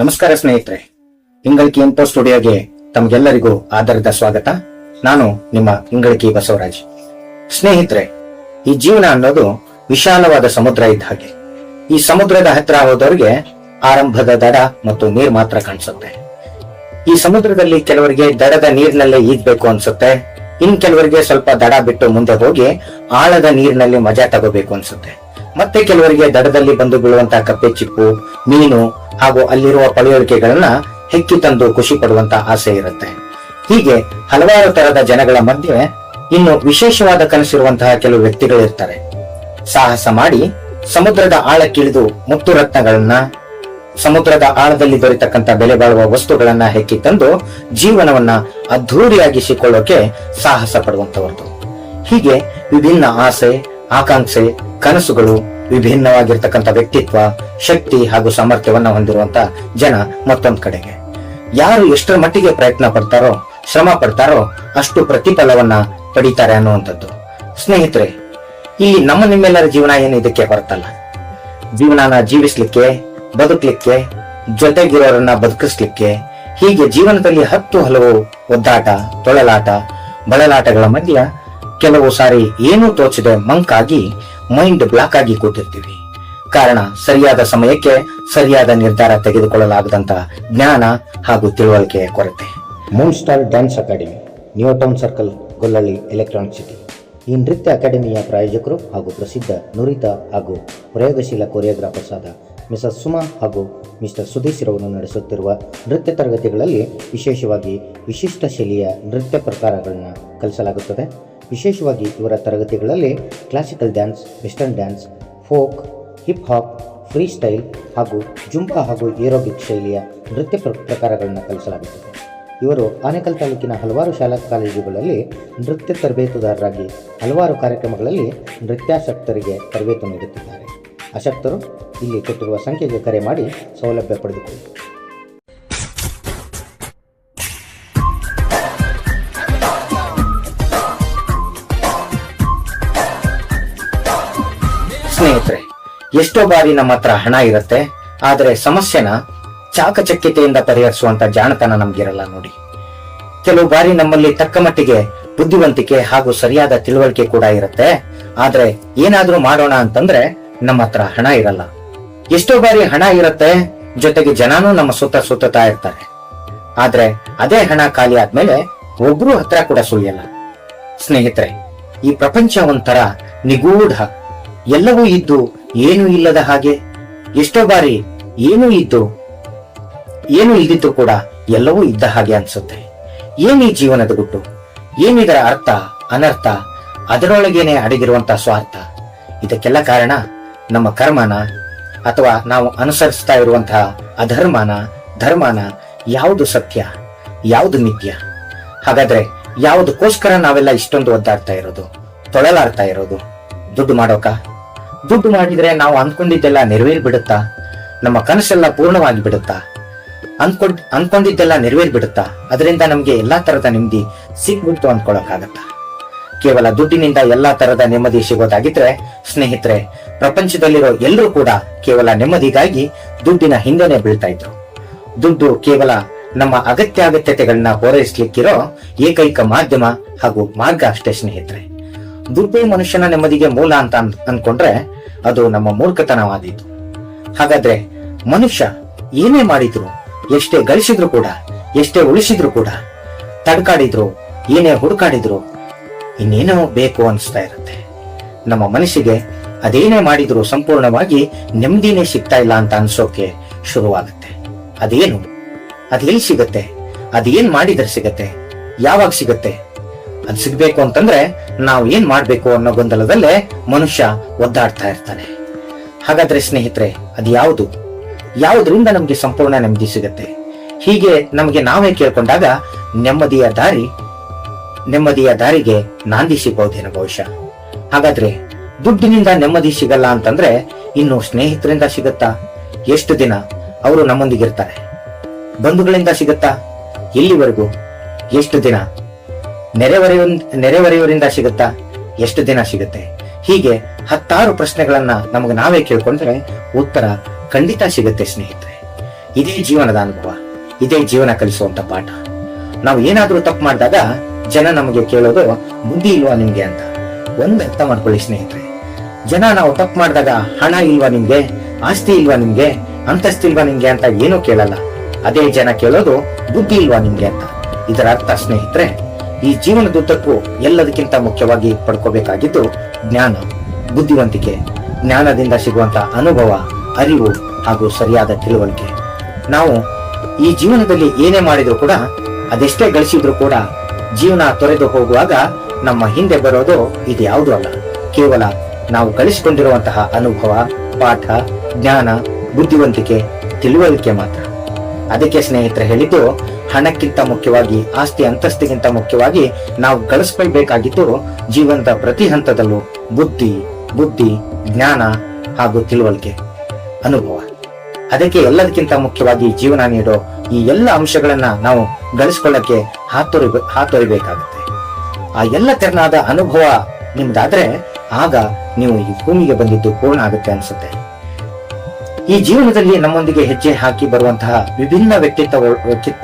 ನಮಸ್ಕಾರ ಸ್ನೇಹಿತರೆ. ಇಂಗಳಿಕೆ ಎಂಟೋ ಸ್ಟುಡಿಯೋಗೆ ತಮಗೆಲ್ಲರಿಗೂ ಆಧಾರದ ಸ್ವಾಗತ. ನಾನು ನಿಮ್ಮ ಇಂಗಳಿಕೆ ಬಸವರಾಜ್. ಸ್ನೇಹಿತರೆ, ಈ ಜೀವನ ಅನ್ನೋದು ವಿಶಾಲವಾದ ಸಮುದ್ರ ಇದ್ದ ಹಾಗೆ. ಈ ಸಮುದ್ರದ ಹತ್ರ ಹೋದವರಿಗೆ ಆರಂಭದ ದಡ ಮತ್ತು ನೀರ್ ಮಾತ್ರ ಕಾಣಿಸುತ್ತೆ. ಈ ಸಮುದ್ರದಲ್ಲಿ ಕೆಲವರಿಗೆ ದಡದ ನೀರಿನಲ್ಲೇ ಈಜ್ಬೇಕು ಅನ್ಸುತ್ತೆ. ಇನ್ ಕೆಲವರಿಗೆ ಸ್ವಲ್ಪ ದಡ ಬಿಟ್ಟು ಮುಂದೆ ಹೋಗಿ ಆಳದ ನೀರಿನಲ್ಲಿ ಮಜಾ ತಗೋಬೇಕು ಅನ್ಸುತ್ತೆ. ಮತ್ತೆ ಕೆಲವರಿಗೆ ದಡದಲ್ಲಿ ಬಂದು ಬೀಳುವಂತಹ ಕಪ್ಪೆ ಚಿಪ್ಪು, ಮೀನು ಹಾಗೂ ಅಲ್ಲಿರುವ ಪಳೆಯೊಳಿಕೆಗಳನ್ನ ಹೆಕ್ಕಿ ತಂದು ಖುಷಿ ಪಡುವಂತ ಆಸೆ ಇರುತ್ತೆ. ಹೀಗೆ ಹಲವಾರು ತರದ ಜನಗಳ ಮಧ್ಯೆ ಇನ್ನು ವಿಶೇಷವಾದ ಕನಸಿರುವಂತಹ ಕೆಲವು ವ್ಯಕ್ತಿಗಳಿರ್ತಾರೆ ಸಾಹಸ ಮಾಡಿ ಸಮುದ್ರದ ಆಳಕ್ಕಿಳಿದು ಮುತ್ತು ರತ್ನಗಳನ್ನ, ಸಮುದ್ರದ ಆಳದಲ್ಲಿ ದೊರೆತಕ್ಕಂತ ಬೆಲೆ ಬಾಳುವ ವಸ್ತುಗಳನ್ನ ಹೆಕ್ಕಿ ತಂದು ಜೀವನವನ್ನ ಅದ್ಧೂರಿಯಾಗಿಸಿಕೊಳ್ಳೋಕೆ ಸಾಹಸ ಪಡುವಂತವರದು ಹೀಗೆ ವಿಭಿನ್ನ ಆಸೆ, ಆಕಾಂಕ್ಷೆ ಕನಸುಗಳು ವಿಭಿನ್ನವಾಗಿರ್ತಕ್ಕಂಥ ವ್ಯಕ್ತಿತ್ವ, ಶಕ್ತಿ ಹಾಗೂ ಸಾಮರ್ಥ್ಯವನ್ನ ಹೊಂದಿರುವಂತ ಜನ ಮತ್ತೊಂದ್ ಕಡೆಗೆ. ಯಾರು ಎಷ್ಟರ ಮಟ್ಟಿಗೆ ಪ್ರಯತ್ನ ಪಡ್ತಾರೋ, ಶ್ರಮ ಪಡ್ತಾರೋ ಅಷ್ಟು ಪ್ರತಿಫಲವನ್ನ ಪಡಿತಾರೆ ಅನ್ನುವಂಥದ್ದು. ಸ್ನೇಹಿತರೆ, ಇಲ್ಲಿ ನಮ್ಮ ನಿಮ್ಮೆಲ್ಲರ ಜೀವನ ಏನು ಇದಕ್ಕೆ ಹೊರತಲ್ಲ. ಜೀವನನ ಜೀವಿಸ್ಲಿಕ್ಕೆ, ಬದುಕ್ಲಿಕ್ಕೆ, ಜೊತೆಗಿರೋರನ್ನ ಬದುಕಿಸ್ಲಿಕ್ಕೆ, ಹೀಗೆ ಜೀವನದಲ್ಲಿ ಹತ್ತು ಹಲವು ಒದ್ದಾಟ, ತೊಳಲಾಟ, ಬಳಲಾಟಗಳ ಮಧ್ಯ ಕೆಲವು ಸಾರಿ ಏನೂ ತೋಚದೆ ಮಂಕಾಗಿ ಮೈಂಡ್ ಬ್ಲಾಕ್ ಆಗಿ ಕೂತಿರ್ತೀವಿ. ಕಾರಣ ಸರಿಯಾದ ಸಮಯಕ್ಕೆ ಸರಿಯಾದ ನಿರ್ಧಾರ ತೆಗೆದುಕೊಳ್ಳಲಾಗದಂತ ಜ್ಞಾನ ಹಾಗೂ ತಿಳುವಳಿಕೆಯ ಕೊರತೆ. Moon star dance academy new town circle Gollahalli electronic city ಈ ನೃತ್ಯ ಅಕಾಡೆಮಿಯ ಪ್ರಾಯೋಜಕರು ಹಾಗೂ ಪ್ರಸಿದ್ಧ ನುರಿತ ಹಾಗೂ ಪ್ರಯೋಗಶೀಲ ಕೊರಿಯೋಗ್ರಾಫರ್ಸ್ ಆದ ಮಿಸಸ್ ಸುಮಾ ಹಾಗೂ ಮಿಸ್ಟರ್ ಸುಧೀಶ್ ರವರು ನಡೆಸುತ್ತಿರುವ ನೃತ್ಯ ತರಗತಿಗಳಲ್ಲಿ ವಿಶೇಷವಾಗಿ ವಿಶಿಷ್ಟ ಶೈಲಿಯ ನೃತ್ಯ ಪ್ರಕಾರಗಳನ್ನು ಕಲಿಸಲಾಗುತ್ತದೆ. ವಿಶೇಷವಾಗಿ ಇವರ ತರಗತಿಗಳಲ್ಲಿ classical dance western dance folk hip hop free style ಹಾಗೂ ಜುಂಬಾ ಹಾಗೂ ಏರೋಬಿಕ್ ಶೈಲಿಯ ನೃತ್ಯ ಪ್ರಕಾರಗಳನ್ನು ಕಲಿಸಲಾಗುತ್ತದೆ. ಇವರು ಆನೇಕಲ್ ತಾಲೂಕಿನ ಹಲವಾರು ಶಾಲಾ ಕಾಲೇಜುಗಳಲ್ಲಿ ನೃತ್ಯ ತರಬೇತುದಾರರಾಗಿ ಹಲವಾರು ಕಾರ್ಯಕ್ರಮಗಳಲ್ಲಿ ನೃತ್ಯಾಸಕ್ತರಿಗೆ ತರಬೇತು ನೀಡುತ್ತಿದ್ದಾರೆ. ಆಸಕ್ತರು ಇಲ್ಲಿ ಕೊಟ್ಟಿರುವ ಸಂಖ್ಯೆಗೆ ಕರೆ ಮಾಡಿ ಸೌಲಭ್ಯ ಪಡೆದುಕೊಳ್ಳಿ. ಸ್ನೇಹಿತರೆ, ಎಷ್ಟೋ ಬಾರಿ ನಮ್ಮ ಹತ್ರ ಹಣ ಇರುತ್ತೆ, ಆದರೆ ಸಮಸ್ಯೆನ ಚಾಕಚಕ್ಯತೆಯಿಂದ ಪರಿಹರಿಸುವಂತ ಜಾಣತನ ನಮ್ಗಿರಲ್ಲ ನೋಡಿ. ಕೆಲವು ಬಾರಿ ನಮ್ಮಲ್ಲಿ ತಕ್ಕ ಮಟ್ಟಿಗೆ ಬುದ್ಧಿವಂತಿಕೆ ಹಾಗೂ ಸರಿಯಾದ ತಿಳುವಳಿಕೆ ಕೂಡ ಇರುತ್ತೆ, ಆದ್ರೆ ಏನಾದ್ರೂ ಮಾಡೋಣ ಅಂತಂದ್ರೆ ನಮ್ಮ ಹತ್ರ ಹಣ ಇರಲ್ಲ. ಎಷ್ಟೋ ಬಾರಿ ಹಣ ಇರುತ್ತೆ, ಜೊತೆಗೆ ಜನಾನು ನಮ್ಮ ಸುತ್ತ ಸುತ್ತತಾ ಇರ್ತಾರೆ. ಆದ್ರೆ ಅದೇ ಹಣ ಖಾಲಿ ಆದ್ಮೇಲೆ ಒಬ್ರು ಹತ್ರ ಕೂಡ ಸುಳಿಯಲ್ಲ. ಸ್ನೇಹಿತರೆ, ಈ ಪ್ರಪಂಚ ಒಂಥರ ನಿಗೂಢ ಎಲ್ಲವೂ ಇದ್ದು ಏನೂ ಇಲ್ಲದ ಹಾಗೆ ಎಷ್ಟೋ ಬಾರಿ ಏನೂ ಇದ್ದು ಏನು ಇದ್ದಿದ್ದು ಕೂಡ ಎಲ್ಲವೂ ಇದ್ದ ಹಾಗೆ ಅನ್ಸುತ್ತೆ. ಏನು ಈ ಜೀವನದ ಗುಟ್ಟು? ಏನಿದರ ಅರ್ಥ, ಅನರ್ಥ, ಅದರೊಳಗೇನೆ ಅಡಗಿರುವಂತಹ ಸ್ವಾರ್ಥ? ಇದಕ್ಕೆಲ್ಲ ಕಾರಣ ನಮ್ಮ ಕರ್ಮನ ಅಥವಾ ನಾವು ಅನುಸರಿಸ್ತಾ ಇರುವಂತಹ ಅಧರ್ಮನ, ಧರ್ಮನ ಯಾವುದು ಸತ್ಯ, ಯಾವುದು ನಿತ್ಯ? ಹಾಗಾದ್ರೆ ಯಾವುದಕ್ಕೋಸ್ಕರ ನಾವೆಲ್ಲ ಇಷ್ಟೊಂದು ಒದ್ದಾಡ್ತಾ ಇರೋದು, ತೊಳಲಾಡ್ತಾ ಇರೋದು? ದುಡ್ಡು ಮಾಡೋಕ? ದುಡ್ಡು ಮಾಡಿದ್ರೆ ನಾವು ಅನ್ಕೊಂಡಿದ್ದೆಲ್ಲ ನೆರವೇರಿ ಬಿಡುತ್ತಾ ನಮ್ಮ ಕನಸೆಲ್ಲ ಪೂರ್ಣವಾಗಿ ಬಿಡುತ್ತಾ? ಅನ್ಕೊಂಡ್, ಅನ್ಕೊಂಡಿದ್ದೆಲ್ಲ ನೆರವೇರಿ ಬಿಡುತ್ತಾ ಅದರಿಂದ ನಮ್ಗೆ ಎಲ್ಲಾ ತರದ ನೆಮ್ಮದಿ ಸಿಕ್ಬಿಡ್ತು ಅನ್ಕೊಳಕ್ಕಾಗತ್ತಾ? ಕೇವಲ ದುಡ್ಡಿನಿಂದ ಎಲ್ಲಾ ತರದ ನೆಮ್ಮದಿ ಸಿಗೋದಾಗಿದ್ರೆ, ಸ್ನೇಹಿತರೆ, ಪ್ರಪಂಚದಲ್ಲಿರೋ ಎಲ್ಲರೂ ಕೂಡ ಕೇವಲ ನೆಮ್ಮದಿಗಾಗಿ ದುಡ್ಡಿನ ಹಿಂದೆನೆ ಬೀಳ್ತಾ ಇದ್ರು. ದುಡ್ಡು ಕೇವಲ ನಮ್ಮ ಅಗತ್ಯ ಅಗತ್ಯತೆಗಳನ್ನ ಪೂರೈಸಲಿಕ್ಕಿರೋ ಏಕೈಕ ಮಾಧ್ಯಮ ಹಾಗೂ ಮಾರ್ಗ ಅಷ್ಟೇ, ಸ್ನೇಹಿತರೆ. ದುಡ್ಡೇ ಮನುಷ್ಯನ ನೆಮ್ಮದಿಗೆ ಮೂಲ ಅಂತ ಅನ್ಕೊಂಡ್ರೆ ಅದು ನಮ್ಮ ಮೂರ್ಖತನವಾದೀತು. ಹಾಗಾದ್ರೆ ಮನುಷ್ಯ ಏನೇ ಮಾಡಿದ್ರು, ಎಷ್ಟೇ ಗಳಿಸಿದ್ರು ಕೂಡ, ಎಷ್ಟೇ ಉಳಿಸಿದ್ರು ಕೂಡ, ತಡ್ಕಾಡಿದ್ರು, ಏನೇ ಹುಡುಕಾಡಿದ್ರು, ಇನ್ನೇನೋ ಬೇಕು ಅನಿಸ್ತಾ ಇರುತ್ತೆ. ನಮ್ಮ ಮನಸ್ಸಿಗೆ ಅದೇನೇ ಮಾಡಿದ್ರು ಸಂಪೂರ್ಣವಾಗಿ ನೆಮ್ಮದಿನೇ ಸಿಗ್ತಾ ಇಲ್ಲ ಅಂತ ಅನ್ಸೋಕೆ ಶುರುವಾಗುತ್ತೆ. ಅದೇನು? ಅದೇನ್ ಸಿಗತ್ತೆ? ಅದೇನ್ ಮಾಡಿದ್ರೆ ಸಿಗತ್ತೆ? ಯಾವಾಗ ಸಿಗತ್ತೆ? ಅದ್ ಸಿಗ್ಬೇಕು ಅಂತಂದ್ರೆ ನಾವು ಏನ್ ಮಾಡ್ಬೇಕು ಅನ್ನೋ ಗೊಂದಲದಲ್ಲೇ ಮನುಷ್ಯ ಒದ್ದಾಡ್ತಾ ಇರ್ತಾನೆ. ಹಾಗಾದ್ರೆ ಸ್ನೇಹಿತರೆ, ಅದು ಯಾವುದು? ಯಾವುದರಿಂದ ನಮ್ಗೆ ಸಂಪೂರ್ಣ ನೆಮ್ಮದಿ ಸಿಗತ್ತೆ? ಹೀಗೆ ನಮಗೆ ನಾವೇ ಕೇಳ್ಕೊಂಡಾಗ ನೆಮ್ಮದಿಯ ದಾರಿ, ನೆಮ್ಮದಿಯ ದಾರಿಗೆ ನಾಂದಿ ಸಿಗೋದೇನೋ ಬಹುಶಃ. ಹಾಗಾದ್ರೆ ದುಡ್ಡಿನಿಂದ ನೆಮ್ಮದಿ ಸಿಗಲ್ಲ ಅಂತಂದ್ರೆ ಇನ್ನು ಸ್ನೇಹಿತರಿಂದ ಸಿಗತ್ತಾ? ಎಷ್ಟು ದಿನ ಅವರು ನಮ್ಮೊಂದಿಗಿರ್ತಾರೆ? ಬಂಧುಗಳಿಂದ ಸಿಗತ್ತಾ? ಎಲ್ಲಿವರೆಗೂ? ಎಷ್ಟು ದಿನ? ನೆರೆಹೊರೆಯ ನೆರೆಹೊರೆಯವರಿಂದ ಸಿಗುತ್ತಾ ಎಷ್ಟು ದಿನ ಸಿಗುತ್ತೆ? ಹೀಗೆ ಹತ್ತಾರು ಪ್ರಶ್ನೆಗಳನ್ನ ನಮಗೆ ನಾವೇ ಕೇಳ್ಕೊಂಡ್ರೆ ಉತ್ತರ ಖಂಡಿತ ಸಿಗುತ್ತೆ ಸ್ನೇಹಿತರೆ. ಇದೇ ಜೀವನದ ಅನುಭವ, ಇದೇ ಜೀವನ ಕಲಿಸುವಂತ ಪಾಠ. ನಾವು ಏನಾದ್ರೂ ತಪ್ಪು ಮಾಡಿದಾಗ ಜನ ನಮಗೆ ಕೇಳೋದು, ಬುದ್ಧಿ ಇಲ್ವಾ ನಿಮ್ಗೆ? ಅಂತ. ಒಂದು ಅರ್ಥ ಮಾಡ್ಕೊಳ್ಳಿ ಸ್ನೇಹಿತರೆ. ಜನ ನಾವು ತಪ್ಪು ಮಾಡಿದಾಗ ಹಣ ಇಲ್ವಾ ನಿಮ್ಗೆ? ಆಸ್ತಿ ಇಲ್ವಾ ನಿಮ್ಗೆ? ಅಂತಸ್ತಿಲ್ವಾ ನಿಮ್ಗೆ ಅಂತ ಏನೂ ಕೇಳಲ್ಲ. ಅದೇ ಜನ ಕೇಳೋದು, ಬುದ್ಧಿ ಇಲ್ವಾ ನಿಮ್ಗೆ? ಅಂತ. ಇದರ ಅರ್ಥ ಸ್ನೇಹಿತರೆ ಈ ಜೀವನದುದ್ದಕ್ಕೂ ಎಲ್ಲದಕ್ಕಿಂತ ಮುಖ್ಯವಾಗಿ ಪಡ್ಕೋಬೇಕಾಗಿದ್ದು ಜ್ಞಾನ, ಬುದ್ಧಿವಂತಿಕೆ, ಜ್ಞಾನದಿಂದ ಸಿಗುವಂತ ಅನುಭವ, ಅರಿವು ಹಾಗೂ ಸರಿಯಾದ ತಿಳುವಳಿಕೆ. ನಾವು ಈ ಜೀವನದಲ್ಲಿ ಏನೇ ಮಾಡಿದ್ರು ಕೂಡ ಅದೆಷ್ಟೇ ಗಳಿಸಿದ್ರು ಕೂಡ ಜೀವನ ತೊರೆದು ಹೋಗುವಾಗ ನಮ್ಮ ಹಿಂದೆ ಬರೋದು ಇದು ಯಾವುದೂ ಅಲ್ಲ. ಕೇವಲ ನಾವು ಗಳಿಸಿಕೊಂಡಿರುವಂತಹ ಅನುಭವ, ಪಾಠ, ಜ್ಞಾನ, ಬುದ್ಧಿವಂತಿಕೆ, ತಿಳುವಳಿಕೆ ಮಾತ್ರ. ಅದಕ್ಕೆ ಸ್ನೇಹಿತರೆ ಹೇಳಿದ್ದು, ಹಣಕ್ಕಿಂತ ಮುಖ್ಯವಾಗಿ, ಆಸ್ತಿ ಅಂತಸ್ತಿಗಿಂತ ಮುಖ್ಯವಾಗಿ ನಾವು ಗಳಿಸ್ಕೊಳ್ಬೇಕಾಗಿದ್ದು ಜೀವನದ ಪ್ರತಿ ಹಂತದಲ್ಲೂ ಬುದ್ಧಿ ಬುದ್ಧಿ, ಜ್ಞಾನ ಹಾಗೂ ತಿಳುವಳಿಕೆ, ಅನುಭವ. ಅದಕ್ಕೆ ಎಲ್ಲದಕ್ಕಿಂತ ಮುಖ್ಯವಾಗಿ ಜೀವನ ನೀಡೋ ಈ ಎಲ್ಲ ಅಂಶಗಳನ್ನ ನಾವು ಗಳಿಸ್ಕೊಳ್ಳಕ್ಕೆ ಹಾತೊರಿ, ಹಾತೊರಿಬೇಕಾಗುತ್ತೆ. ಆ ಎಲ್ಲ ತೆರನಾದ ಅನುಭವ ನಿಮ್ದಾದ್ರೆ ಆಗ ನೀವು ಈ ಭೂಮಿಗೆ ಬಂದಿದ್ದು ಪೂರ್ಣ ಆಗುತ್ತೆ ಅನ್ಸುತ್ತೆ. ಈ ಜೀವನದಲ್ಲಿ ನಮ್ಮೊಂದಿಗೆ ಹೆಜ್ಜೆ ಹಾಕಿ ಬರುವಂತಹ ವಿಭಿನ್ನ ವ್ಯಕ್ತಿತ್ವ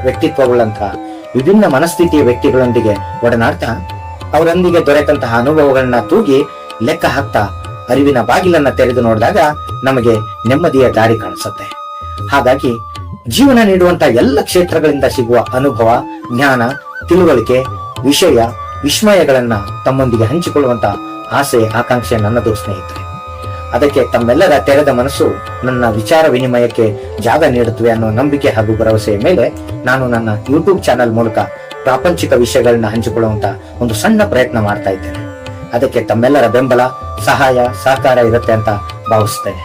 ವ್ಯಕ್ತಿತ್ವಗಳಂತಹ ವಿಭಿನ್ನ ಮನಸ್ಥಿತಿಯ ವ್ಯಕ್ತಿಗಳೊಂದಿಗೆ ಒಡನಾಡ್ತಾ, ಅವರೊಂದಿಗೆ ದೊರೆತಂತಹ ಅನುಭವಗಳನ್ನ ತೂಗಿ ಲೆಕ್ಕ ಹಾಕ್ತಾ, ಅರಿವಿನ ಬಾಗಿಲನ್ನ ತೆರೆದು ನೋಡಿದಾಗ ನಮಗೆ ನೆಮ್ಮದಿಯ ದಾರಿ ಕಾಣಿಸುತ್ತೆ. ಹಾಗಾಗಿ ಜೀವನ ನೀಡುವಂತಹ ಎಲ್ಲ ಕ್ಷೇತ್ರಗಳಿಂದ ಸಿಗುವ ಅನುಭವ, ಜ್ಞಾನ, ತಿಳುವಳಿಕೆ, ವಿಷಯ, ವಿಸ್ಮಯಗಳನ್ನ ತಮ್ಮೊಂದಿಗೆ ಹಂಚಿಕೊಳ್ಳುವಂತ ಆಸೆ, ಆಕಾಂಕ್ಷೆ ನನ್ನದು ಸ್ನೇಹಿತರೆ. ಅದಕ್ಕೆ ತಮ್ಮೆಲ್ಲರ ತೆರೆದ ಮನಸ್ಸು ನನ್ನ ವಿಚಾರ ವಿನಿಮಯಕ್ಕೆ ಜಾಗ ನೀಡುತ್ತವೆ ಅನ್ನೋ ನಂಬಿಕೆ ಹಾಗೂ ಭರವಸೆಯ ಮೇಲೆ ನಾನು ನನ್ನ ಯೂಟ್ಯೂಬ್ ಚಾನೆಲ್ ಮೂಲಕ ಪ್ರಾಪಂಚಿಕ ವಿಷಯಗಳನ್ನ ಹಂಚಿಕೊಳ್ಳುವಂತ ಒಂದು ಸಣ್ಣ ಪ್ರಯತ್ನ ಮಾಡ್ತಾ ಇದ್ದೇನೆ. ಅದಕ್ಕೆ ತಮ್ಮೆಲ್ಲರ ಬೆಂಬಲ, ಸಹಾಯ, ಸಹಕಾರ ಇರುತ್ತೆ ಅಂತ ಭಾವಿಸ್ತೇನೆ.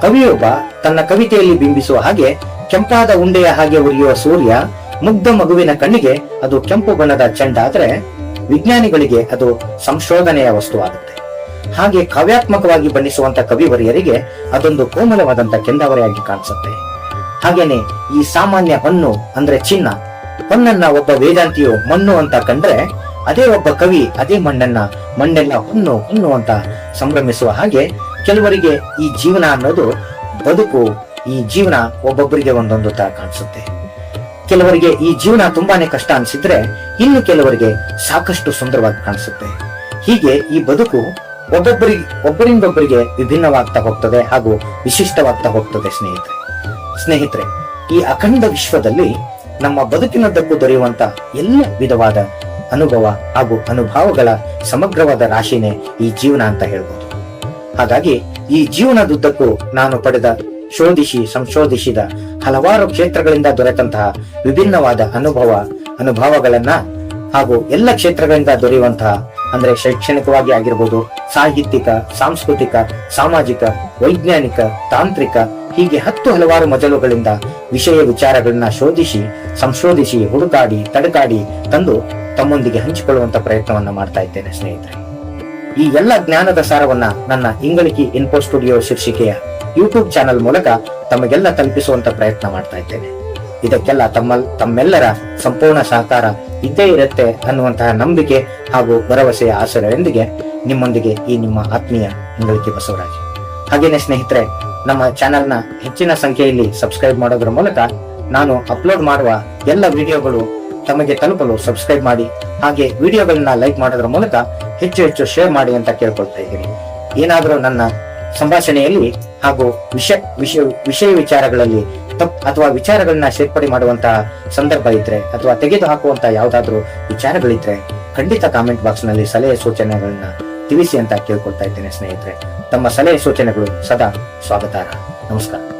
ಕವಿಯೊಬ್ಬ ತನ್ನ ಕವಿತೆಯಲ್ಲಿ ಬಿಂಬಿಸುವ ಹಾಗೆ ಕೆಂಪಾದ ಉಂಡೆಯ ಹಾಗೆ ಉರಿಯುವ ಸೂರ್ಯ ಮುಗ್ಧ ಮಗುವಿನ ಕಣ್ಣಿಗೆ ಅದು ಕೆಂಪು ಬಣ್ಣದ ಚೆಂಡ ಆದ್ರೆ ವಿಜ್ಞಾನಿಗಳಿಗೆ ಅದು ಸಂಶೋಧನೆಯ ವಸ್ತುವಾಗುತ್ತೆ. ಹಾಗೆ ಕಾವ್ಯಾತ್ಮಕವಾಗಿ ಬಣ್ಣಿಸುವಂತ ಕವಿವರಿಯರಿಗೆ ಅದೊಂದು ಕೋಮಲವಾದಂತ ಕೆಂದಾವರೆಯಾಗಿ ಕಾಣಿಸುತ್ತೆ. ಹಾಗೇನೆ ಈ ಸಾಮಾನ್ಯ ಹೊನ್ನು ಅಂದ್ರೆ ಚಿನ್ನ, ಹೊನ್ನನ್ನ ಒಬ್ಬ ವೇದಾಂತಿಯು ಮಣ್ಣು ಅಂತ ಕಂಡ್ರೆ ಅದೇ ಒಬ್ಬ ಕವಿ ಅದೇ ಮಣ್ಣನ್ನ, ಮಣ್ಣೆಲ್ಲ ಹೊನ್ನು ಹೊನ್ನು ಅಂತ ಸಂಭ್ರಮಿಸುವ ಹಾಗೆ ಕೆಲವರಿಗೆ ಈ ಜೀವನ ಅನ್ನೋದು ಬದುಕು, ಈ ಜೀವನ ಒಬ್ಬೊಬ್ಬರಿಗೆ ಒಂದೊಂದು ತರ ಕಾಣಿಸುತ್ತೆ. ಕೆಲವರಿಗೆ ಈ ಜೀವನ ತುಂಬಾನೇ ಕಷ್ಟ ಅನ್ಸಿದ್ರೆ ಇನ್ನು ಕೆಲವರಿಗೆ ಸಾಕಷ್ಟು ಸುಂದರವಾಗಿ ಕಾಣಿಸುತ್ತೆ. ಹೀಗೆ ಈ ಬದುಕು ಒಬ್ಬೊಬ್ಬರಿಗೆ ಒಬ್ಬರಿಂದೊಬ್ಬರಿಗೆ ವಿಭಿನ್ನವಾಗ್ತಾ ಹೋಗ್ತದೆ ಹಾಗೂ ವಿಶಿಷ್ಟವಾಗ್ತಾ ಹೋಗ್ತದೆ ಸ್ನೇಹಿತರೆ. ಸ್ನೇಹಿತರೆ, ಈ ಅಖಂಡ ವಿಶ್ವದಲ್ಲಿ ನಮ್ಮ ಬದುಕಿನದ್ದಕ್ಕೂ ದೊರೆಯುವಂತ ಎಲ್ಲ ವಿಧವಾದ ಅನುಭವ ಹಾಗೂ ಅನುಭವಗಳ ಸಮಗ್ರವಾದ ರಾಶಿನೇ ಈ ಜೀವನ ಅಂತ ಹೇಳ್ಬೋದು. ಹಾಗಾಗಿ ಈ ಜೀವನದುದ್ದಕ್ಕೂ ನಾನು ಪಡೆದ ಶೋಧಿಸಿ ಸಂಶೋಧಿಸಿದ ಹಲವಾರು ಕ್ಷೇತ್ರಗಳಿಂದ ದೊರೆತಂತಹ ವಿಭಿನ್ನವಾದ ಅನುಭವ, ಅನುಭವಗಳನ್ನ ಹಾಗೂ ಎಲ್ಲ ಕ್ಷೇತ್ರಗಳಿಂದ ದೊರೆಯುವಂತಹ ಅಂದ್ರೆ ಶೈಕ್ಷಣಿಕವಾಗಿ ಆಗಿರ್ಬೋದು, ಸಾಹಿತ್ಯಿಕ, ಸಾಂಸ್ಕೃತಿಕ, ಸಾಮಾಜಿಕ, ವೈಜ್ಞಾನಿಕ, ತಾಂತ್ರಿಕ, ಹೀಗೆ ಹತ್ತು ಹಲವಾರು ಮಜಲುಗಳಿಂದ ವಿಷಯ ವಿಚಾರಗಳನ್ನ ಶೋಧಿಸಿ, ಸಂಶೋಧಿಸಿ, ಹುಡುಕಾಡಿ, ತಡಕಾಡಿ ತಂದು ತಮ್ಮೊಂದಿಗೆ ಹಂಚಿಕೊಳ್ಳುವಂತ ಪ್ರಯತ್ನವನ್ನ ಮಾಡ್ತಾ ಇದ್ದೇನೆ ಸ್ನೇಹಿತರೆ. ಈ ಎಲ್ಲ ಜ್ಞಾನದ ಸಾರವನ್ನ ನನ್ನ ಇಂಗಳಿಕಿ ಇನ್ಫೋ ಸ್ಟುಡಿಯೋ ಶೀರ್ಷಿಕೆಯ ಯೂಟ್ಯೂಬ್ ಚಾನೆಲ್ ಮೂಲಕ ತಮಗೆಲ್ಲ ತಲುಪಿಸುವಂತ ಪ್ರಯತ್ನ ಮಾಡ್ತಾ ಇದ್ದೇನೆ. ಇದಕ್ಕೆಲ್ಲ ತಮ್ಮ ತಮ್ಮೆಲ್ಲರ ಸಂಪೂರ್ಣ ಸಹಕಾರ ಇದ್ದೇ ಇರುತ್ತೆ ಅನ್ನುವಂತಹ ನಂಬಿಕೆ ಹಾಗೂ ಭರವಸೆಯ ಆಸರೆಯೊಂದಿಗೆ ನಿಮ್ಮೊಂದಿಗೆ ಈ ನಿಮ್ಮ ಆತ್ಮೀಯ ಹಿಂಗಳಿಕೆ ಬಸವರಾಜ್. ಹಾಗೇನೆ ಸ್ನೇಹಿತರೆ, ನಮ್ಮ ಚಾನೆಲ್ನ ಹೆಚ್ಚಿನ ಸಂಖ್ಯೆಯಲ್ಲಿ ಸಬ್ಸ್ಕ್ರೈಬ್ ಮಾಡೋದ್ರ ಮೂಲಕ ನಾನು ಅಪ್ಲೋಡ್ ಮಾಡುವ ಎಲ್ಲ ವಿಡಿಯೋಗಳು ತಮಗೆ ತಲುಪಲು ಸಬ್ಸ್ಕ್ರೈಬ್ ಮಾಡಿ, ಹಾಗೆ ವಿಡಿಯೋಗಳನ್ನ ಲೈಕ್ ಮಾಡೋದ್ರ ಮೂಲಕ ಹೆಚ್ಚು ಹೆಚ್ಚು ಶೇರ್ ಮಾಡಿ ಅಂತ ಕೇಳ್ಕೊಳ್ತಾ ಇದ್ದೀನಿ. ಏನಾದರೂ ನನ್ನ ಸಂಭಾಷಣೆಯಲ್ಲಿ ಹಾಗೂ ವಿಷಯ ವಿಷಯ ವಿಷಯ ವಿಚಾರಗಳಲ್ಲಿ ತಪ್ಪು ಅಥವಾ ವಿಚಾರಗಳನ್ನ ಸೇರ್ಪಡೆ ಮಾಡುವಂತಹ ಸಂದರ್ಭ ಇದ್ರೆ ಅಥವಾ ತೆಗೆದು ಹಾಕುವಂತ ಯಾವ್ದಾದ್ರು ವಿಚಾರಗಳಿದ್ರೆ ಖಂಡಿತ ಕಾಮೆಂಟ್ ಬಾಕ್ಸ್ನಲ್ಲಿ ಸಲಹೆ ಸೂಚನೆಗಳನ್ನ ತಿಳಿಸಿ ಅಂತ ಕೇಳ್ಕೊಳ್ತಾ ಇದ್ದೇನೆ ಸ್ನೇಹಿತರೆ. ತಮ್ಮ ಸಲಹೆ ಸೂಚನೆಗಳು ಸದಾ ಸ್ವಾಗತಾರ್ಹ. ನಮಸ್ಕಾರ.